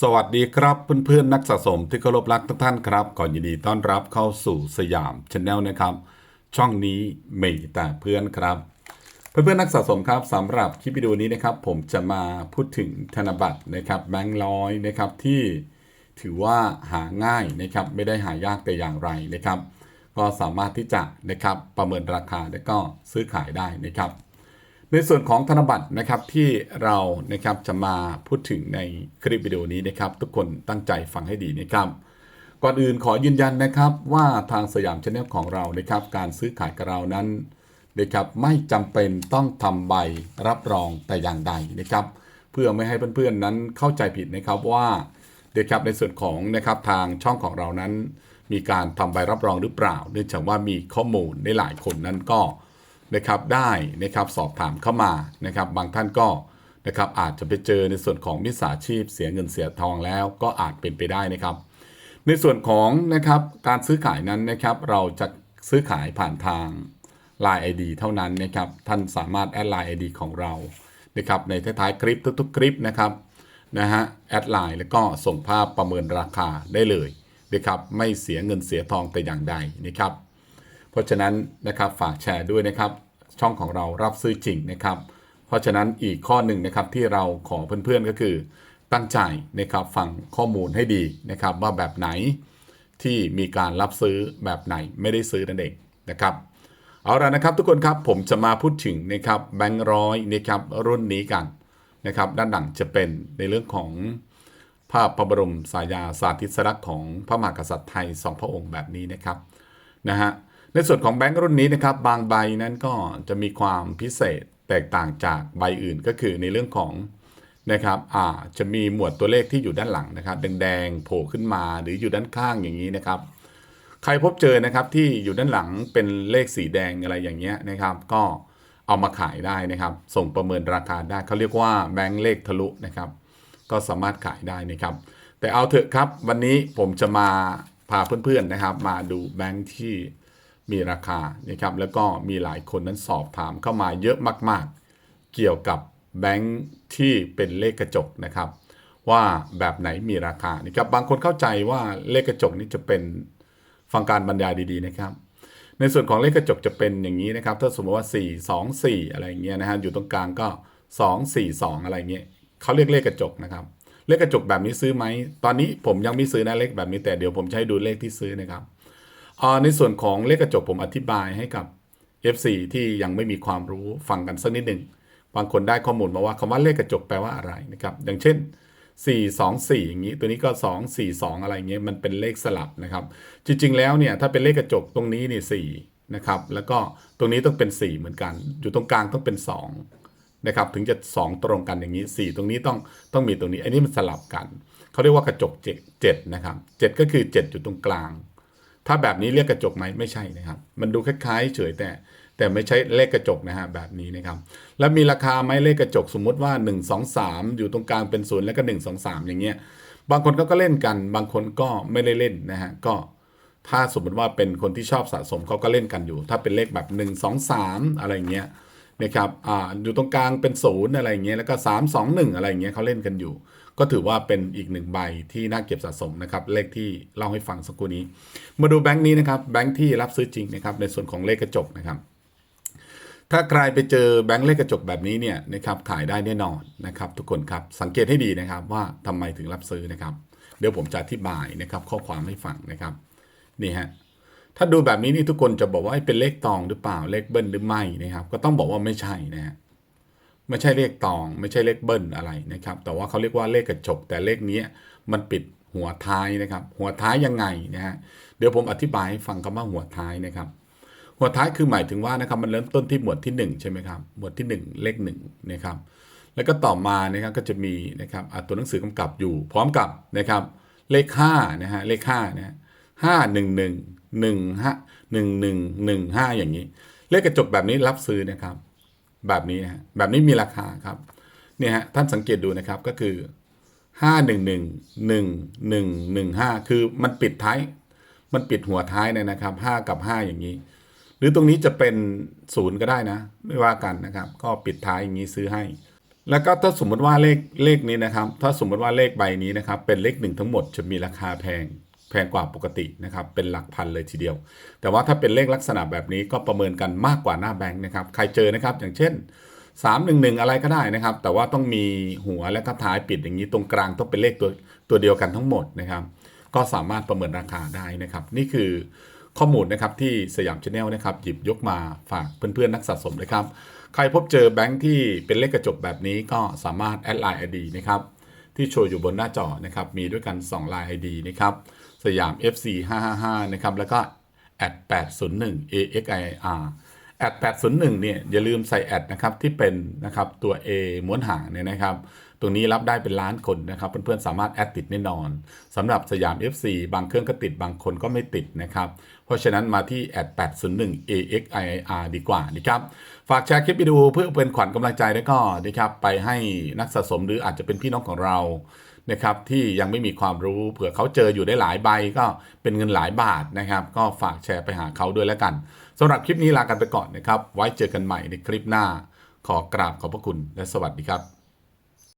สวัสดีครับเพื่อนๆนักสะสมที่เคารพรักทุกท่านครับขอยินดีต้อนรับเข้าสู่สยามชาแนลนะครับ ช่องนี้มีแต่เพื่อนครับ เพื่อนๆนักสะสมครับสำหรับคลิปวิดีโอนี้นะครับ ผมจะมาพูดถึงธนบัตรนะครับแบงค์ร้อยนะครับที่ถือว่าหาง่ายนะครับไม่ได้หายากแต่อย่างไรนะครับ ก็สามารถที่จะนะครับประเมินราคาและก็ซื้อขายได้นะครับ ในส่วนของธนบัตรนะครับที่เรานะครับจะมาพูดถึงในคลิปวิดีโอนี้นะครับ ทุกคนตั้งใจฟังให้ดีนะครับก่อนอื่นขอยืนยันนะครับว่าทางสยามชาแนลของเรานะครับ การซื้อขายกับเรานั้นนะครับไม่จำเป็นต้องทำใบรับรองแต่อย่างใดนะครับ เพื่อไม่ให้เพื่อนๆนั้นเข้าใจผิดนะครับว่านะครับในส่วนของนะครับทางช่องของเรานั้น มีการทำใบรับรองหรือเปล่า เนื่องจากว่ามีข้อมูลในหลายคนนั้นก็ นะครับได้นะครับสอบถามเข้ามานะครับบางท่านก็นะครับอาจจะไปเจอในส่วนของมิจฉาชีพเสียเงินเสียทองแล้วก็อาจเป็นไปได้นะครับ ในส่วนของนะครับการซื้อขายนั้นนะครับเราจะซื้อขายผ่านทาง Line ID เท่านั้นนะครับท่านสามารถแอดไลน์ ID ของเรานะครับในท้ายๆคลิปทุกๆ คลิปนะครับนะฮะแอดไลน์แล้วก็ส่งภาพประเมินราคาได้เลยนะครับไม่เสียเงินเสียทองแต่อย่างใดนะครับ เพราะฉะนั้นนะครับฝากแชร์ด้วยนะครับ ช่องของเรารับซื้อจริงนะครับ เพราะฉะนั้นอีกข้อหนึ่งนะครับที่เราขอเพื่อนๆก็คือ ตั้งใจนะครับฟังข้อมูลให้ดีนะครับ ว่าแบบไหนที่มีการรับซื้อแบบไหนไม่ได้ซื้อนั่นเองนะครับเอาละนะครับทุกคนครับผมจะมาพูดถึงนะครับแบงค์ร้อยนะครับรุ่นนี้กันนะครับด้านหลังจะเป็นในเรื่องของภาพพระบรมสายาสาธิสลักษณ์ของพระมหากษัตริย์ไทยสองพระองค์แบบนี้นะครับนะฮะ ในส่วนของแบงค์รุ่นนี้นะครับ บางใบนั้นก็จะมีความพิเศษแตกต่างจากใบอื่นก็คือในเรื่องของนะครับอ่าจะมีหมวดตัวเลขที่อยู่ด้านหลังนะครับ แดงๆโผล่ขึ้นมาหรืออยู่ด้านข้างอย่างนี้นะครับ ใครพบเจอนะครับที่อยู่ด้านหลังเป็นเลขสีแดงอะไรอย่างเงี้ยนะครับ ก็เอามาขายได้นะครับ ส่งประเมินราคาได้เขาเรียกว่าแบงค์เลขทะลุนะครับ ก็สามารถขายได้นะครับ แต่เอาเถอะครับ วันนี้ผมจะมาพาเพื่อนๆนะครับ มาดูแบงค์ที่ มีราคานะครับแล้วก็มีหลายคนนั้นสอบถามเข้ามาเยอะมาก ๆ เกี่ยวกับแบงค์ที่เป็นเลขกระจกนะครับ ว่าแบบไหนมีราคานะครับบางคนเข้าใจว่าเลขกระจกนี้จะเป็นฟังการบรรยายดีๆนะครับ ในส่วนของเลขกระจกจะเป็นอย่างนี้นะครับ ถ้าสมมติว่า 4 2 4 อะไรอย่างเงี้ยนะฮะอยู่ตรงกลางก็ 2 4 2 อะไรเงี้ยเขาเรียกเลขกระจกนะครับ เลขกระจกแบบนี้ซื้อไหมตอนนี้ผมยังไม่ซื้อนะเลขแบบนี้แต่เดี๋ยวผมจะให้ดูเลขที่ซื้อนะครับ ในส่วนของเลขกระจกผมอธิบายให้กับ FC ที่ยังไม่มีความรู้ฟังกันสักนิดหนึ่งบางคนได้ข้อมูลมาว่าคำว่าเลขกระจกแปลว่าอะไรนะครับ อย่างเช่น 4 2 4 อย่างนี้ ตัวนี้ก็ 2 4 2 อะไรเงี้ยมันเป็นเลขสลับนะครับ จริงๆแล้วเนี่ยถ้าเป็นเลขกระจกตรงนี้นี่4นะครับแล้วก็ตรงนี้ต้องเป็น 4 เหมือนกัน อยู่ตรงกลางต้องเป็น 2 นะครับ ถึงจะ 2 ตรงกันอย่างนี้ 4 ตรงนี้ต้องต้องมีตรงนี้ อันนี้มันสลับกัน เขาเรียกว่ากระจก7นะครับ7ก็คือ 7 อยู่ตรงกลาง ถ้าแบบนี้เรียกกระจกไหมไม่ใช่นะครับ มันดูคล้ายๆ เฉยแต่ แต่ไม่ใช่เลขกระจกนะฮะแบบนี้นะครับ แล้วมีราคาไหมเลขกระจกสมมุติว่า 1 2 3 อยู่ตรงกลางเป็นศูนย์แล้วก็ 1 2 3 อย่างเงี้ยบางคนก็ก็เล่นกัน บางคนก็ไม่ได้เล่นนะฮะก็ถ้าสมมติว่าเป็นคนที่ชอบสะสมเขาก็เล่นกันอยู่ ถ้าเป็นเลขแบบ 1 2 3 อะไรเงี้ย นะครับอ่าอยู่ตรงกลางเป็นศูนย์อะไรเงี้ยแล้วก็ 3 2 1 อะไรเงี้ยเขาเล่นกันอยู่ ก็ถือว่าเป็นอีกหนึ่งใบที่น่าเก็บสะสมนะครับเลขที่เล่าให้ฟังสักครู่นี้ มาดูแบงค์นี้นะครับแบงค์ที่รับซื้อจริงนะครับในส่วนของเลขกระจกนะครับถ้าใครไปเจอแบงค์เลขกระจกแบบนี้เนี่ยนะครับขายได้แน่นอนนะครับทุกคนครับสังเกตให้ดีนะครับว่าทำไมถึงรับซื้อนะครับ เดี๋ยวผมจะอธิบายนะครับข้อความให้ฟังนะครับนี่ฮะ ถ้าดูแบบนี้นี่ทุกคนจะบอกว่าเป็นเลขตองหรือเปล่าเลขเบิ้ลหรือไม่นะครับ ก็ต้องบอกว่าไม่ใช่นะฮะไม่ใช่เลขตอง ไม่ใช่เลขเบิ้ลอะไรนะครับ แต่ว่าเขาเรียกว่าเลขกระจกแต่เลขนี้มันปิดหัวท้ายนะครับ หัวท้ายยังไงนะฮะเดี๋ยวผมอธิบายให้ฟังคำว่าหัวท้ายนะครับ หัวท้ายคือหมายถึงว่านะครับมันเริ่มต้นที่หมวดที่ 1 ใช่ไหมครับหมวดที่ 1 เลข1นะครับแล้วก็ต่อมานะครับก็จะมีนะครับตัวหนังสือกำกับอยู่ พร้อมกับนะครับเลข5นะฮะเลข5นะห้าหนึ่งหนึ่ง หนึ่งห้าหนึ่งหนึ่งหนึ่งห้าอย่างนี้ เลขกระจกแบบนี้รับซื้อนะครับ แบบนี้นะฮะแบบนี้มีราคาครับเนี่ยฮะท่านสังเกตดูนะครับก็คือห้าหนึ่งหนึ่งหนึ่งหนึ่งหนึ่งห้าคือมันปิดท้าย มันปิดหัวท้ายเนี่ยนะครับห้ากับห้าอย่างนี้ หรือตรงนี้จะเป็นศูนย์ก็ได้นะ ไม่ว่ากันนะครับ ก็ปิดท้ายอย่างนี้ซื้อให้ แล้วก็ถ้าสมมติว่าเลขเลขนี้นะครับ ถ้าสมมติว่าเลขใบนี้นะครับ เป็นเลขหนึ่งทั้งหมดจะมีราคาแพง แพงกว่าปกตินะครับเป็นหลักพันเลยทีเดียว แต่ว่าถ้าเป็นเลขลักษณะแบบนี้ก็ประเมินกันมากกว่าหน้าแบงค์นะครับใครเจอนะครับอย่างเช่น 311 อะไรก็ได้นะครับ แต่ว่าต้องมีหัวและก็ท้ายปิดอย่างนี้ตรงกลางต้องเป็นเลขตัวตัวเดียวกันทั้งหมดนะครับ ก็สามารถประเมินราคาได้นะครับ นี่คือข้อมูลนะครับที่สยามชาแนลนะครับหยิบยกมาฝากเพื่อนๆนักสะสมนะครับ ใครพบเจอแบงค์ที่เป็นเลขกระจกแบบนี้ก็สามารถแอดไลน์ ID นะครับ ที่โชว์อยู่บนหน้าจอนะครับมีด้วยกัน 2 ลาย ID นะครับสยาม FC 555นะครับแล้วก็ at 801 AXIR แอด801เนี่ยอย่าลืมใส่แอดนะครับที่เป็นนะครับตัว A ม้วนหางเนี่ยนะครับ ตรงนี้รับได้เป็นล้านคนนะครับ เพื่อนๆสามารถแอดติดแน่นอนสำหรับสยาม FC บางเครื่องก็ติดบางคนก็ไม่ติดนะครับ เพราะฉะนั้นมาที่แอด801 AXIR ดีกว่านะครับ ฝากแชร์คลิปวิดีโอเพื่อเป็นขวัญกำลังใจแล้วก็นะครับไปให้นักสะสมหรืออาจจะเป็นพี่น้องของเรา นะครับที่ยังไม่มีความรู้เผื่อเขาเจออยู่ได้หลายใบก็เป็นเงินหลายบาทนะครับ ก็ฝากแชร์ไปหาเขาด้วยแล้วกันสำหรับคลิปนี้ลากันไปก่อนนะครับ ไว้เจอกันใหม่ในคลิปหน้า ขอกราบขอบพระคุณและสวัสดีครับ